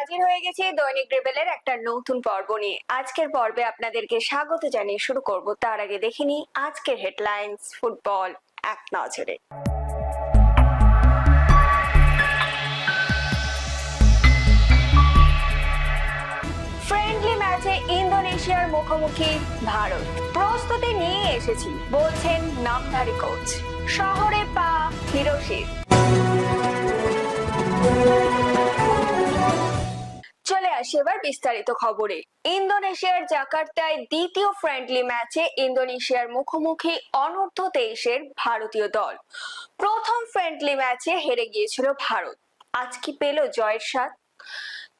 হাজির হয়ে গেছি দৈনিক রেবেলের একটা নতুন পর্ব নিয়ে। আজকের পর্বে আপনাদেরকে স্বাগত জানিয়ে শুরু করব। তার আগে দেখে নিই আজকের হেডলাইন্স, ফুটবল, এক নজরে। ইন্দোনেশিয়ার মুখোমুখি ভারত। প্রস্তুতি নিয়ে এসেছি, বলছেন নামধারী কোচ শহরে পা হিরোশির আসি এবার বিস্তারিত খবরে। ইন্দোনেশিয়ার জাকার্তায় দ্বিতীয় ফ্রেন্ডলি ম্যাচে ইন্দোনেশিয়ার মুখোমুখি অনূর্ধ্ব তেইশের ভারতীয় দল। প্রথম ফ্রেন্ডলি ম্যাচে হেরে গিয়েছিল ভারত। আজ কি পেল জয়ের স্বাদ?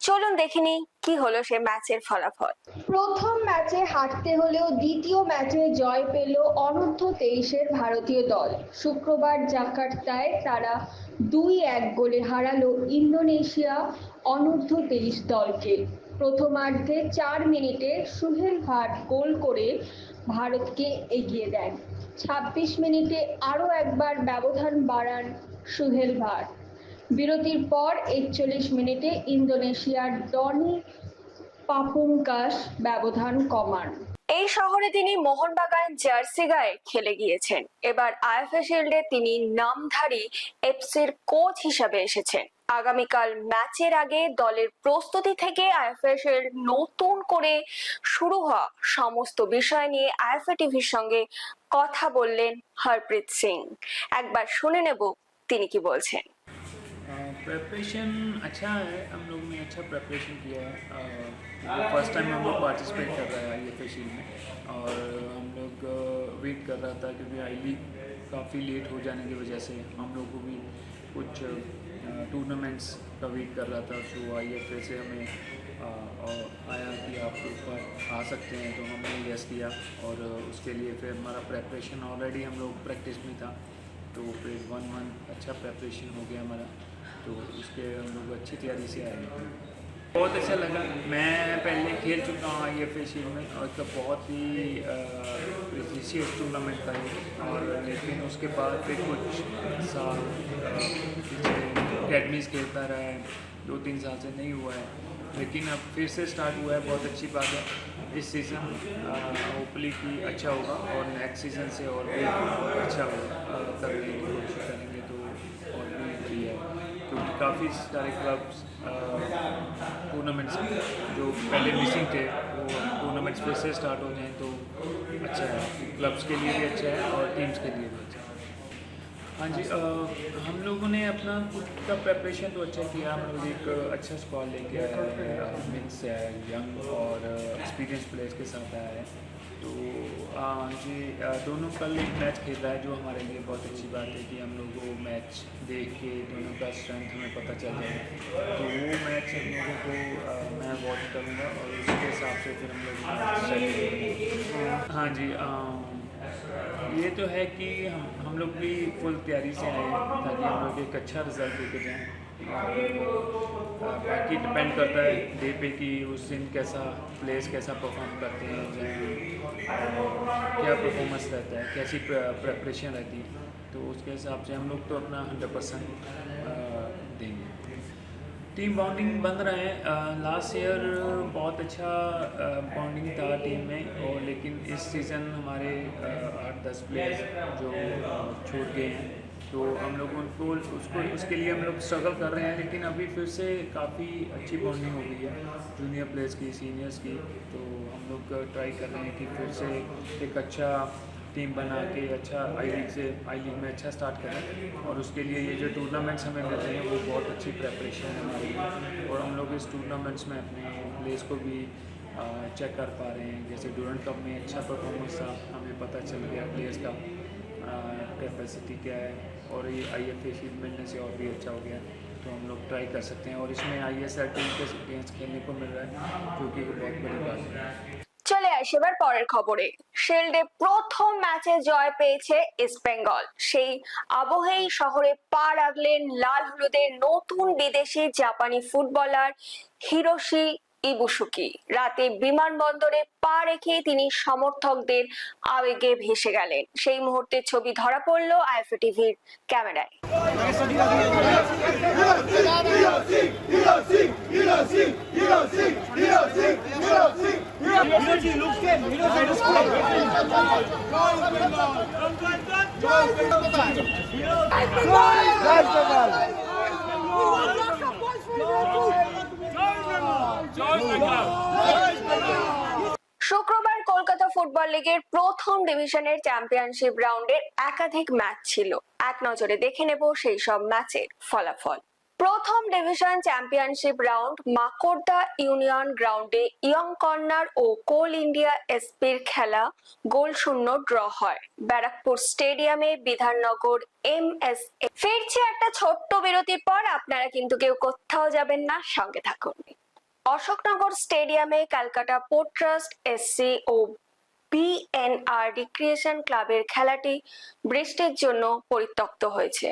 চলুন দেখিনি কি হলো সে ম্যাচের ফলাফল। প্রথম ম্যাচে হারতে হলেও দ্বিতীয় ম্যাচে জয় পেল অনূর্ধ্ব তেইশের ভারতীয় দল। শুক্রবার জাকার্তায় তারা দুই এক গোলে হারালো ইন্দোনেশিয়া অনূর্ধ্ব তেইশ দলকে। প্রথমার্ধে চার মিনিটে সুহেল ভাট গোল করে ভারতকে এগিয়ে দেন। ছাব্বিশ মিনিটে আরও একবার ব্যবধান বাড়ান সুহেল ভাট। বিরতির পর একচল্লিশ মিনিটে ইন্দোনেশিয়ার ডনি পাপুঙ্কাস ব্যবধান কমান। এই শহরে তিনি মোহনবাগান জার্সি গায়ে খেলে গিয়েছেন। এবার আইএফএ শিল্ডে তিনি নামধারী এফসির কোচ হিসাবে এসেছেন। আগামীকাল ম্যাচের আগে দলের প্রস্তুতি থেকে আইএফএ শিল্ড নতুন করে শুরু হওয়া সমস্ত বিষয় নিয়ে আইএফএ টিভির সঙ্গে কথা বললেন হরপ্রীত সিং। একবার শুনে নেব তিনি কি বলছেন। प्रेपरेशन अच्छा है, हम लोग ने अच्छा प्रेपरेशन किया है। फ़र्स्ट टाइम हम लोग पार्टिसिपेट कर रहे हैं आई एफ़ में। और हम लोग वेट कर रहा था क्योंकि आई लीग काफ़ी लेट हो जाने की वजह से हम लोग को भी कुछ टूर्नामेंट्स का वेट कर रहा था। सो आई एफ़ से हमें और आया कि आप ऊपर आ सकते हैं। तो हमने यस किया और उसके लिए फिर हमारा प्रेपरेशन ऑलरेडी हम लोग प्रैक्टिस में था। तो फिर वन मंथ अच्छा प्रेपरेशन हो गया हमारा। तो उसके हम लोग अच्छी तैयारी से आए बहुत अच्छा लगा। मैं पहले खेल चुका हूँ आई एफ़ में और इसका बहुत ही प्रीसियस टूर्नामेंट था और लेकिन उसके बाद फिर कुछ साल अकेडमीज खेलता रहा है। दो तीन साल से नहीं हुआ है। लेकिन अब फिर से स्टार्ट हुआ है। बहुत अच्छी बात है। इस सीज़न होपली की अच्छा होगा और नेक्स्ट सीज़न से और भी अच्छा होगा। की कोशिश करेंगे तो और भी बढ़िया है क्योंकि काफ़ी सारे क्लब्स टूर्नामेंट्स जो पहले मिसिंग थे वो टूर्नामेंट्स फिर से स्टार्ट हो जाएँ तो अच्छा है। क्लब्स के लिए भी अच्छा है और टीम्स के लिए भी अच्छा है। हाँ जी अ, हम लोगों ने अपना खुद का प्रेपरेशन तो अच्छा किया हम लोग एक अच्छा स्क्वाड लेके आए हैं मिक्स है यंग और एक्सपीरियंस प्लेयर्स के साथ आया है। तो जी दोनों कल एक मैच खेल रहा है जो हमारे लिए बहुत अच्छी बात है कि हम लोग वो मैच देख के दोनों का स्ट्रेंथ हमें पता चल जाए तो वो मैच हम लोगों को मैं वॉच करूँगा और उसके हिसाब से फिर हम लोग हाँ जी अम, ये तो है कि हम हम लोग भी फुल तैयारी से आए ताकि हम लोग एक अच्छा रिज़ल्ट लेके जाएँ। बाकी डिपेंड करता है डे पे कि उस दिन कैसा प्लेयर्स कैसा परफॉर्म करते हैं क्या परफॉर्मेंस रहता है, कैसी प्रेपरेशन रहती है तो उसके हिसाब से हम लोग तो अपना हंड्रेड परसेंट देंगे। टीम बॉन्डिंग बन रहा है। लास्ट ईयर बहुत अच्छा बॉन्डिंग था टीम में, और लेकिन इस सीज़न हमारे आठ दस प्लेयर्स जो छूट गए हैं तो हम लोग उनको उसको, उसके लिए हम लोग स्ट्रगल कर रहे हैं, लेकिन अभी फिर से काफ़ी अच्छी बॉन्डिंग हो गई है जूनियर प्लेयर्स की सीनियर्स की। तो हम लोग ट्राई कर रहे हैं कि फिर से एक अच्छा टीम बना के अच्छा आई लीग से आई लीग में अच्छा स्टार्ट करें। और उसके लिए ये जो टूर्नामेंट्स हमें मिल रहे हैं, वो बहुत अच्छी प्रेपरेशन है हमारे। और हम लोग इस टूर्नामेंट्स में अपने प्लेयर्स को भी चेक कर पा रहे हैं। जैसे डूरेंट कप में अच्छा परफॉर्मेंस था, हमें पता चल गया प्लेयर्स का। कैपेसिटी क्या है और ये आई एफ ए शील्ड मिलने से और भी अच्छा हो गया तो हम लोग ट्राई कर सकते हैं और इसमें आई एस आर टीम के अगेंस्ट खेलने को मिल रहा है जो कि बहुत बड़ी बात है চলে আসি এবার পরের খবরে শিল্ডে প্রথম ম্যাচে জয় পেয়েছে ইস্ট বেঙ্গল সেই আবহেই শহরে পা রাখলেন লাল হলুদের নতুন বিদেশি জাপানি ফুটবলার হিরোশি ইবুসুকি রাতে বিমানবন্দরে পা রেখে তিনি সমর্থকদের আবেগে ভেসে গেলেন। সেই মুহূর্তের ছবি ধরা পড়ল আইএফএ টিভির ক্যামেরায়। শুক্রবার কলকাতা ফুটবল লিগের প্রথম ডিভিশনের চ্যাম্পিয়নশিপ রাউন্ডের একাধিক ম্যাচ ছিল। এক নজরে দেখে নেব সেই সব ম্যাচের ফলাফল। প্রথম division championship round Makardaha union গ্রাউন্ডে ইয়ং কর্নার ও কোল ইন্ডিয়া এসপির খেলা গোল শূন্য ড্র হয়। ব্যারাকপুর স্টেডিয়ামে বিধাননগর এম এস এ ফিরছে একটা ছোট্ট বিরতির পর, আপনারা কিন্তু কেউ কোথাও যাবেন না, সঙ্গে থাকুন। অশোকনগর স্টেডিয়ামে ক্যালকাটা পোর্ট ট্রাস্ট এসসি ও বিএনআর রিক্রিয়েশন ক্লাবের খেলাটি বৃষ্টির জন্য পরিত্যক্ত হয়েছে।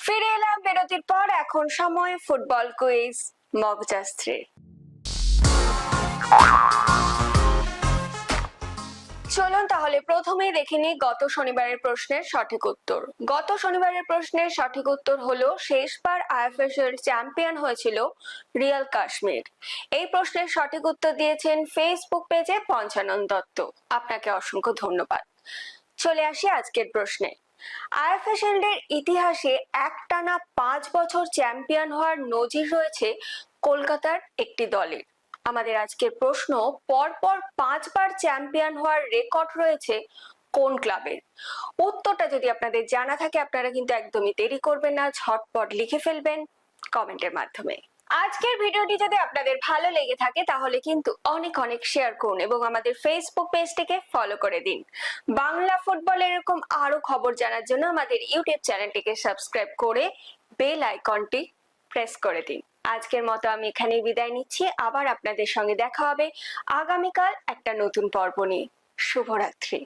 ফিরে এলাম বিরতির পর, এখন সময় ফুটবল কুইজ মগজাস্ত্রীর। চলুন তাহলে প্রথমেই দেখে নিই গত শনিবারের প্রশ্নের সঠিক উত্তর। গত শনিবারের প্রশ্নের সঠিক উত্তর হলো, শেষবার আইএফএসএল চ্যাম্পিয়ন হয়েছিল রিয়াল কাশ্মীর। এই প্রশ্নের সঠিক উত্তর দিয়েছেন ফেসবুক পেজে পঞ্চানন দত্ত। আপনাকে অসংখ্য ধন্যবাদ। চলে আসি আজকের প্রশ্নে। আইএফএসএল এর ইতিহাসে একটানা পাঁচ বছর চ্যাম্পিয়ন হওয়ার নজির রয়েছে কলকাতার একটি দলের। আমাদের আজকের প্রশ্ন, পরপর পাঁচবার চ্যাম্পিয়ন হওয়ার রেকর্ড রয়েছে কোন ক্লাবের? উত্তরটা যদি আপনাদের জানা থাকে, আপনারা কিন্তু একদমই দেরি করবেন না, ঝটপট লিখে ফেলবেন কমেন্টের মাধ্যমে। আজকের ভিডিওটি যদি আপনাদের ভালো লেগে থাকে, তাহলে কিন্তু অনেক অনেক শেয়ার করুন এবং আমাদের ফেসবুক পেজটিকে ফলো করে দিন। বাংলা ফুটবল এরকম আরও খবর জানার জন্য আমাদের ইউটিউব চ্যানেলটিকে সাবস্ক্রাইব করে বেল আইকনটি প্রেস করে দিন। আজকের মতো আমি এখানে বিদায় নিচ্ছি। আবার আপনাদের সঙ্গে দেখা হবে আগামীকাল একটা নতুন পর্ব নিয়ে। শুভরাত্রি।